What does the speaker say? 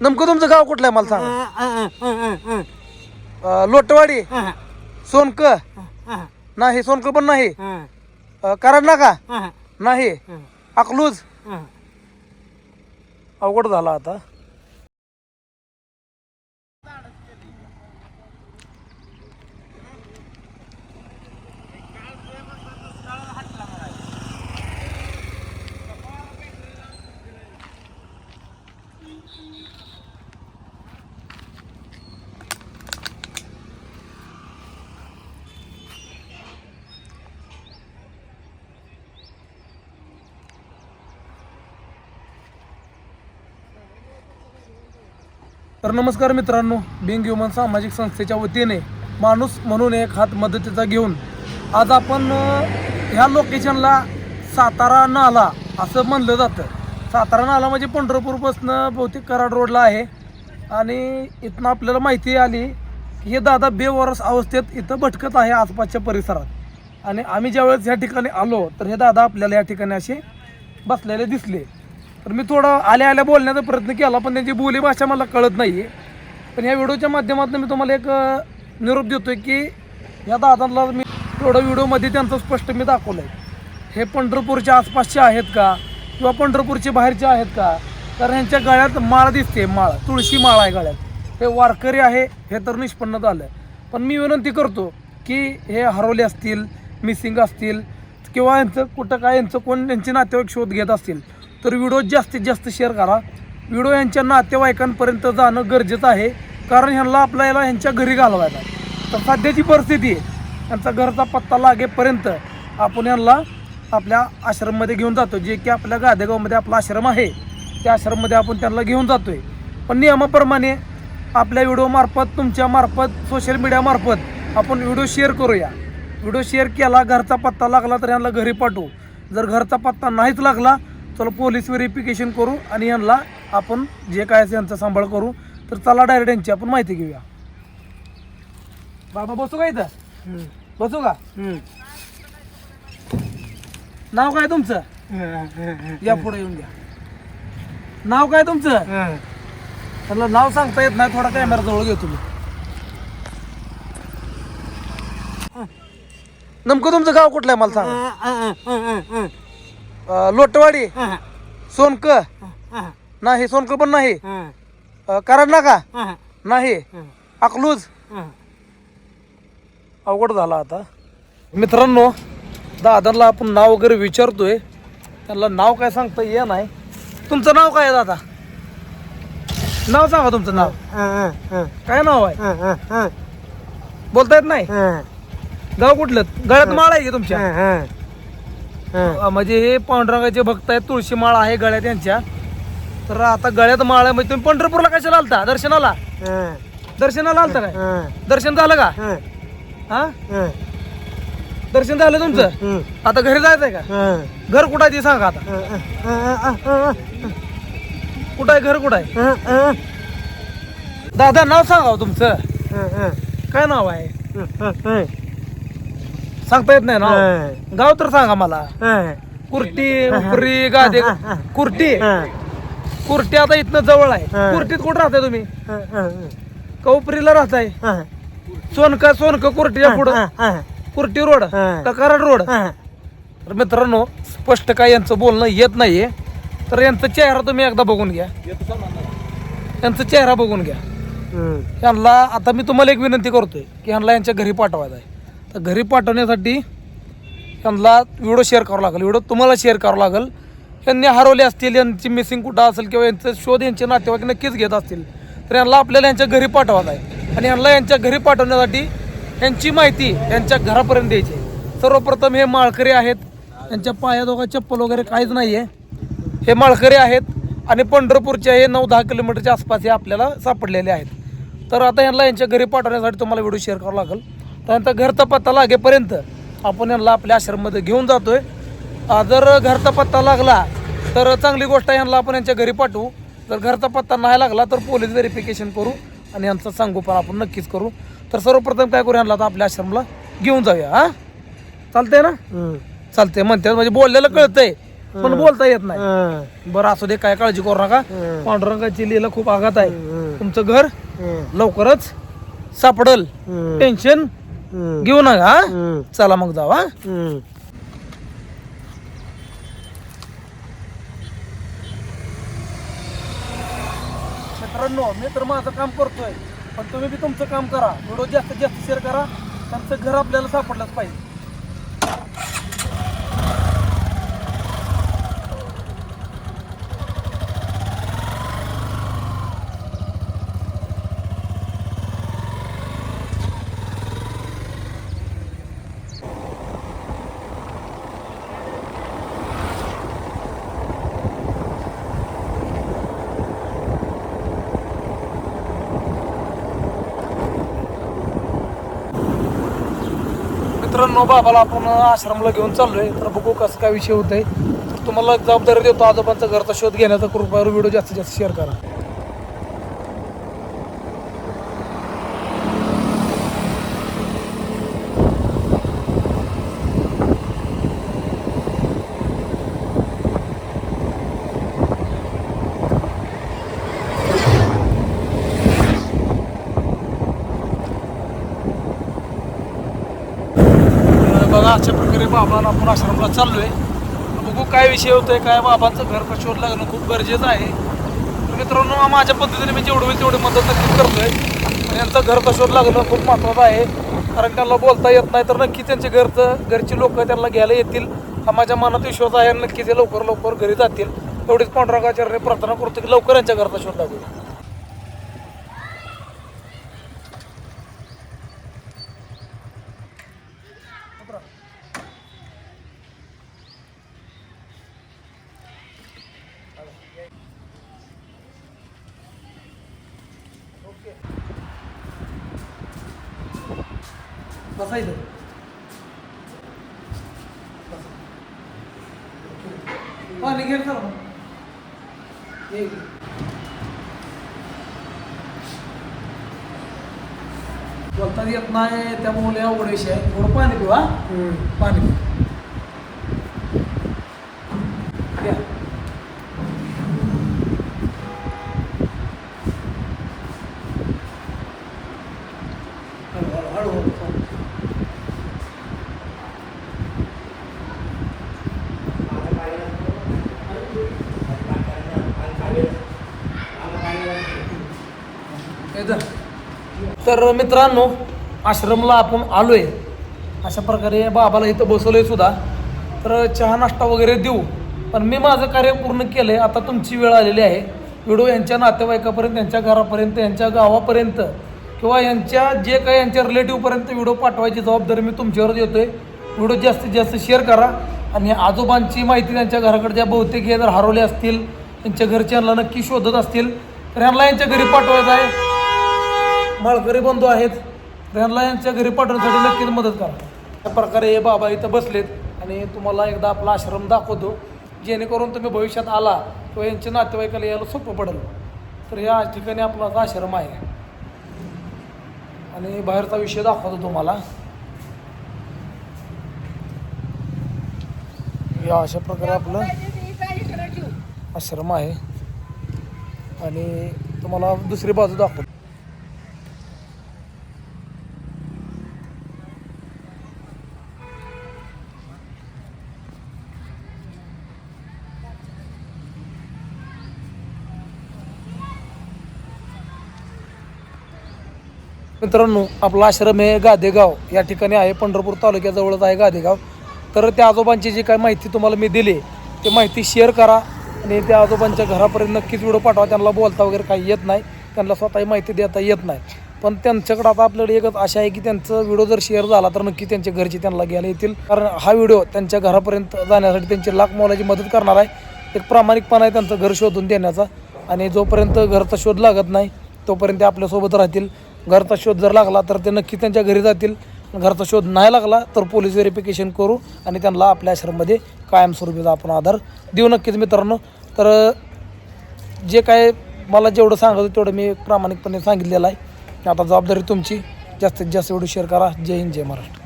नेमकं तुमचं गाव कुठलं आहे? मला सांगा. अं, लोटवाडी? सोनक? नाही सोनक पण नाही. अं, कराड नाका नाही. अकलूज? अवघड झाला आता. तर नमस्कार मित्रांनो बिंग ह्युमन सामाजिक संस्थेच्या वतीने माणूस म्हणून एक हात मदतीचा घेऊन आज आपण ह्या लोकेशनला सातारा नाला असं म्हणलं जातं. सातारा नाला म्हणजे पंढरपूरपासनं बहुतेक कराड रोडला आहे. आणि इथनं आपल्याला माहिती आली की हे दादा बेवारस अवस्थेत इथं भटकत आहे आसपासच्या परिसरात. आणि आम्ही ज्यावेळेस ह्या ठिकाणी आलो तर हे दादा आपल्याला या ठिकाणी असे बसलेले दिसले. तर मी थोडं आल्या आल्या बोलण्याचा प्रयत्न केला पण त्यांची बोलीभाषा मला कळत नाही आहे पण या व्हिडिओच्या माध्यमातून मी तुम्हाला एक निरोप देतोय की या दादांना मी थोडं व्हिडिओमध्ये त्यांचं स्पष्ट मी दाखवलं आहे हे पंढरपूरच्या आसपासचे आहेत का? किंवा पंढरपूरचे बाहेरचे आहेत का? तर ह्यांच्या गळ्यात माळ दिसते माळ तुळशी माळ आहे गळ्यात. हे वारकरी आहे हे तर निष्पन्न झालं पण मी विनंती करतो की हे हरवले असतील मिसिंग असतील किंवा यांचं कुठं काय यांचं कोण यांचे नातेवाईक शोध घेत असतील तर व्हिडिओ जास्तीत जास्त शेअर करा. व्हिडिओ यांच्या नातेवाईकांपर्यंत जाणं गरजेचं आहे. कारण ह्यांना आपल्याला ह्यांच्या घरी घालवायला. तर सध्याची परिस्थिती आहे. यांचा घरचा पत्ता लागेपर्यंत आपण यांना आपल्या आश्रममध्ये घेऊन जातो. जे की आपल्या गादेगावमध्ये आपला आश्रम आहे. त्या आश्रममध्ये आपण त्यांना घेऊन जातोय. पण नियमाप्रमाणे आपल्या व्हिडिओमार्फत तुमच्यामार्फत सोशल मीडियामार्फत आपण व्हिडिओ शेअर करूया. व्हिडिओ शेअर केला घरचा पत्ता लागला तर यांना घरी पाठवू. जर घरचा पत्ता नाहीच लागला तर पोलीस व्हेरिफिकेशन करू आणि यांना आपण जे काय असेल यांचा सांभाळ करू. तर चला डायरेक्ट यांची आपण माहिती घेऊया. बाबा बसू का इथं? बसू का? नाव काय तुमचं? या पुढे येऊन घ्या. नाव काय तुमचं? त्याला नाव सांगता येत नाही थोडा कॅमेरा जवळ घेऊ तुम्ही. नेमकं तुमचं गाव कुठलं आहे मला सांगा. अं, लोटवाडी. सोनक. नाही सोनक पण नाही. अं, कराड नाका नाही अकलूज. अवघड झाला आता. मित्रांनो दादाला आपण नाव वगैरे विचारतोय. त्यांना नाव काय सांगता ये नाही. तुमचं नाव काय आहे दादा? नाव सांगा तुमचं नाव. काय नाव आहे? बोलता येत नाही? गाव कुठलं? गळ्यात माळ आहे की तुमच्या? अं, म्हणजे हे पांडुरंगाचे भक्त आहेत तुळशी माळ आहे गळ्यात यांच्या तर आता गळ्यात माळ आहे म्हणजे तुम्ही पंढरपूरला कशाला आलता? दर्शनाला? दर्शनाला आलता काय? दर्शन झालं का? हा. दर्शन झालं तुमचं? आता घरी जायचंय का? घर कुठं आहे ते सांगा आता. कुठं आहे घर कुठं आहे? दादा नाव सांगा हो तुमचं. काय नाव आहे? सांगता येत नाही नाव गाव तर सांगा मला कुर्टी उपरी गादे. कुर्टी कुर्टी आता इथनं जवळ आहे. कुर्टीत कुठं राहताय तुम्ही? का उपरीला राहताय? सोनका सोनका कुर्टीच्या पुढं. कुर्टी रोड का कराड रोड? तर मित्रांनो स्पष्ट काय यांचं बोलणं येत नाहीये. तर यांचा चेहरा तुम्ही एकदा बघून घ्या. यांचा चेहरा बघून घ्या. यांना आता मी तुम्हाला एक विनंती करतोय की यांना यांच्या घरी पाठवायचं आहे. तर घरी पाठवण्यासाठी त्यांना व्हिडिओ शेअर करावा लागेल. व्हिडिओ तुम्हाला शेअर करावा लागेल. यांनी हरवले असतील यांची मिसिंग कुठं असेल किंवा यांचं शोध यांचे नातेवाईक नक्कीच घेत असतील तर यांना आपल्याला यांच्या घरी पाठवायचं आहे. आणि यांना यांच्या घरी पाठवण्यासाठी यांची माहिती यांच्या घरापर्यंत द्यायची सर्वप्रथम हे माळकरी आहेत. यांच्या पाया दोघा चप्पल वगैरे काहीच नाही आहे हे माळकरी आहेत आणि पंढरपूरचे हे नऊ दहा किलोमीटरच्या आसपास हे आपल्याला सापडलेले आहेत. तर आता यांना यांच्या घरी पाठवण्यासाठी तुम्हाला व्हिडिओ शेअर करावा लागेल. तर यांचा घरचा पत्ता लागेपर्यंत आपण यांना आपल्या आश्रममध्ये घेऊन जातोय. जर घरचा पत्ता लागला तर चांगली गोष्ट आहे यांना आपण यांच्या घरी पाठवू. जर घरचा पत्ता नाही लागला तर पोलीस व्हेरिफिकेशन करू आणि यांचं सांगू पण आपण नक्कीच करू. तर सर्वप्रथम काय करू यांना आता आपल्या आश्रमला घेऊन जाऊया हा? चालतंय ना? चालतंय म्हणतात म्हणजे बोललेलं कळतंय पण बोलता येत नाही. बरं असू दे काय काळजी करू नका. पांडुरंगाची लीला खूप आघात आहे. तुमचं घर लवकरच सापडल. टेन्शन घेऊ नका हा? चला मग जाऊ हा? मित्रांनो मी तर माझं काम करतोय पण तुम्ही बी तुमचं काम करा. व्हिडिओ जास्तीत जास्त शेअर करा. त्यांचं घर आपल्याला सापडलंच पाहिजे. मित्रांनो बाबाला आपण आश्रमला घेऊन चाललोय. तर बघू कसं काय विषय होत तर तुम्हाला जबाबदारी देतो आजोबांचा घरचा शोध घेण्याचा. कृपया व्हिडिओ जास्तीत जास्त शेअर करा तर वगैरे बाबांना आपण आश्रमला चाललो आहे बघू काय विषय होतो आहे काय बाबांचं घर का लागणं खूप गरजेचं आहे. मित्रांनो माझ्या पद्धतीने मी जेवढं होईल तेवढी मदत नक्कीच आहे आणि यांचं घर का लागणं खूप महत्त्वाचं आहे. कारण त्यांना बोलता येत नाही तर नक्की त्यांचे घरचं घरची लोक त्यांना घ्यायला येतील. हा माझ्या मनात विश्वास आहे आणि नक्की ते लवकर लवकर घरी जातील. तेवढीच पांडुरंगाचार्य प्रार्थना करतो की लवकर यांच्या घरचा शोध लागेल बसायचं पाणी घे चला ये इकडे. बोलता येत नाही त्यामुळे अवघड विषय आहे. थोडं पाणी हा? पाणी पिऊ. घ्या. तर मित्रांनो आश्रमला आपण आलोय. अशा प्रकारे बाबाला इथं बसवलंय सुद्धा. तर चहा नाश्ता वगैरे देऊ. पण मी माझं कार्य पूर्ण केलंय. आता तुमची वेळ आलेली आहे. व्हिडिओ यांच्या नातेवाईकापर्यंत यांच्या घरापर्यंत यांच्या गावापर्यंत किंवा यांच्या जे काही यांच्या रिलेटिव्हपर्यंत व्हिडिओ पाठवायची जबाबदारी मी तुमच्यावर देतोय व्हिडिओ जास्तीत जास्त शेअर करा. आणि आजोबांची माहिती त्यांच्या घराकडे ज्या बहुतेक हे जर हरवले असतील त्यांच्या घरच्यांना नक्की शोधत असतील तर यांना यांच्या घरी पाठवायचं आहे. माळकरी बंधू आहेत त्यांना यांच्या घरी पाठवण्यासाठी नक्कीच मदत करा. अशा प्रकारे हे बाबा इथं बसलेत आणि तुम्हाला एकदा आपला आश्रम दाखवतो जेणेकरून तुम्ही भविष्यात आला किंवा यांच्या नातेवाईकाला यायला सोपं पडेल. तर या ठिकाणी आपला आश्रम आहे आणि बाहेरचा विषय दाखवतो तुम्हाला. या अशा प्रकारे आपलं आश्रम आहे. आणि तुम्हाला दुसरी बाजू दाखवतो. मित्रांनो आपला आश्रम हे गादेगाव या ठिकाणी आहे. पंढरपूर तालुक्याजवळच आहे गादेगाव. तर त्या आजोबांची जी काय माहिती तुम्हाला मी दिली ती माहिती शेअर करा आणि त्या आजोबांच्या घरापर्यंत नक्कीच व्हिडिओ पाठवा. त्यांना बोलता वगैरे काही येत नाही. त्यांना स्वतःही माहिती देता येत नाही. पण त्यांच्याकडे आता आपल्याकडे एकच आशा आहे की त्यांचा व्हिडिओ जर शेअर झाला तर नक्की त्यांच्या घरचे त्यांना घ्यायला येतील. कारण हा व्हिडिओ त्यांच्या घरापर्यंत जाण्यासाठी त्यांची लाख मोलाची मदत करणार आहे. एक प्रामाणिकपणा आहे त्यांचं घर शोधून देण्याचा. आणि जोपर्यंत घरचा शोध लागत नाही तोपर्यंत आपल्यासोबत राहतील. घरचा शोध जर लागला तर ते नक्की त्यांच्या घरी जातील. घरचा शोध नाही लागला तर पोलीस व्हेरिफिकेशन करू आणि त्यांना आपल्या आश्रममध्ये कायमस्वरूपीचा आपण आधार देऊ नक्कीच मित्रांनो. तर जे काय मला जेवढं सांगायचं तेवढं मी प्रामाणिकपणे सांगितलेलं आहे. आता जबाबदारी तुमची. जास्तीत जास्त व्हिडिओ शेअर करा. जय हिंद जय महाराष्ट्र.